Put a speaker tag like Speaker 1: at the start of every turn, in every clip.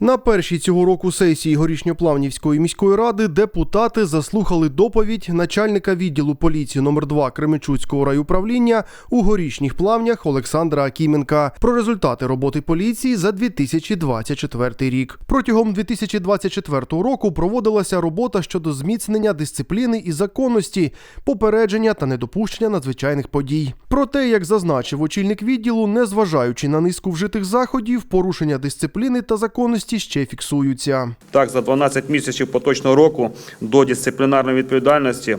Speaker 1: На першій цього року сесії Горішньоплавнівської міської ради депутати заслухали доповідь начальника відділу поліції номер 2 Кременчуцького райуправління у горішніх плавнях Олександра Акіменка про результати роботи поліції за 2024 рік. Протягом 2024 року проводилася робота щодо зміцнення дисципліни і законності, попередження та недопущення надзвичайних подій. Проте, як зазначив очільник відділу, незважаючи на низку вжитих заходів, порушення дисципліни та законності ще фіксуються.
Speaker 2: Так, за 12 місяців поточного року до дисциплінарної відповідальності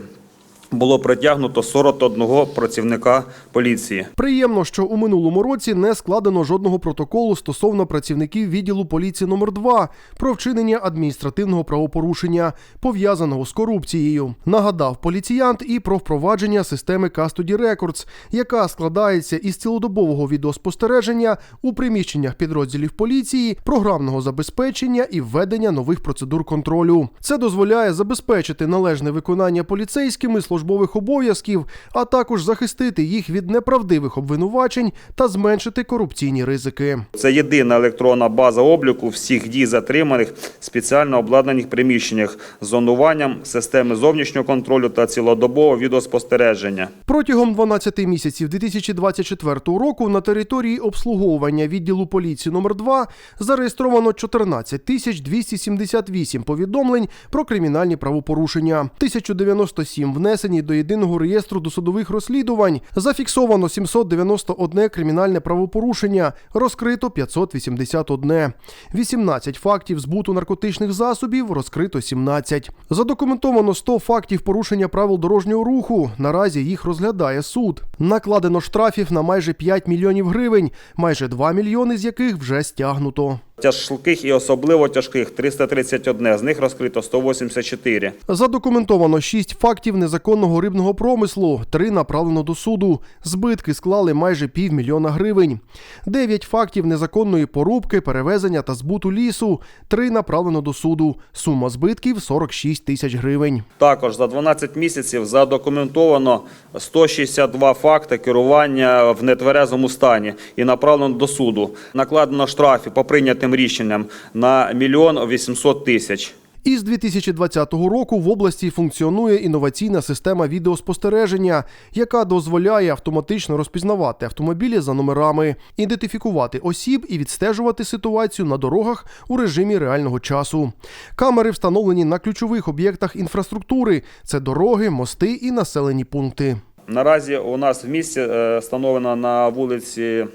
Speaker 2: було притягнуто 41 працівника поліції.
Speaker 1: Приємно, що у минулому році не складено жодного протоколу стосовно працівників відділу поліції номер 2 про вчинення адміністративного правопорушення, пов'язаного з корупцією. Нагадав поліціянт і про впровадження системи Custody Records, яка складається із цілодобового відеоспостереження у приміщеннях підрозділів поліції, програмного забезпечення і введення нових процедур контролю. Це дозволяє забезпечити належне виконання поліцейськими службових обов'язків, а також захистити їх від неправдивих обвинувачень та зменшити корупційні ризики.
Speaker 2: Це єдина електронна база обліку всіх дій затриманих в спеціально обладнаних приміщеннях з зонуванням системи зовнішнього контролю та цілодобового відеоспостереження.
Speaker 1: Протягом 12 місяців 2024 року на території обслуговування відділу поліції номер 2 зареєстровано 14 тисяч 278 повідомлень про кримінальні правопорушення, 1097 внесені до єдиного реєстру досудових розслідувань, зафіксовано 791 кримінальне правопорушення, розкрито 581, 18 фактів збуту наркотичних засобів, розкрито 17. Задокументовано 100 фактів порушення правил дорожнього руху. Наразі їх розглядає суд. Накладено штрафів на майже 5 мільйонів гривень, майже 2 мільйони з яких вже стягнуто.
Speaker 2: Тяжких і особливо тяжких 331, з них розкрито 184.
Speaker 1: Задокументовано 6 фактів незаконного рибного промислу, 3 направлено до суду. Збитки склали майже півмільйона гривень. 9 фактів незаконної порубки, перевезення та збуту лісу, 3 направлено до суду. Сума збитків 46 тисяч гривень.
Speaker 2: Також за 12 місяців задокументовано 162 факти керування в нетверезому стані і направлено до суду. Накладено штрафів по прийнятим рішенням на мільйон 800 тисяч.
Speaker 1: Із 2020 року в області функціонує інноваційна система відеоспостереження, яка дозволяє автоматично розпізнавати автомобілі за номерами, ідентифікувати осіб і відстежувати ситуацію на дорогах у режимі реального часу. Камери встановлені на ключових об'єктах інфраструктури: це дороги, мости і населені пункти.
Speaker 2: Наразі у нас в місті е, встановлена на вулиці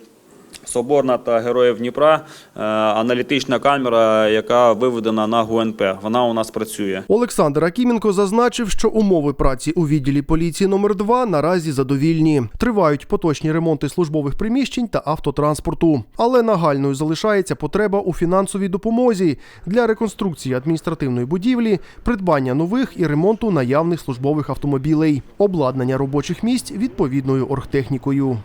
Speaker 2: Соборна та Героїв Дніпра е, аналітична камера, яка виведена на ГУНП. Вона у нас працює.
Speaker 1: Олександр Акіменко зазначив, що умови праці у відділі поліції номер 2 наразі задовільні. Тривають поточні ремонти службових приміщень та автотранспорту. Але нагальною залишається потреба у фінансовій допомозі для реконструкції адміністративної будівлі, придбання нових і ремонту наявних службових автомобілей, обладнання робочих місць відповідною оргтехнікою.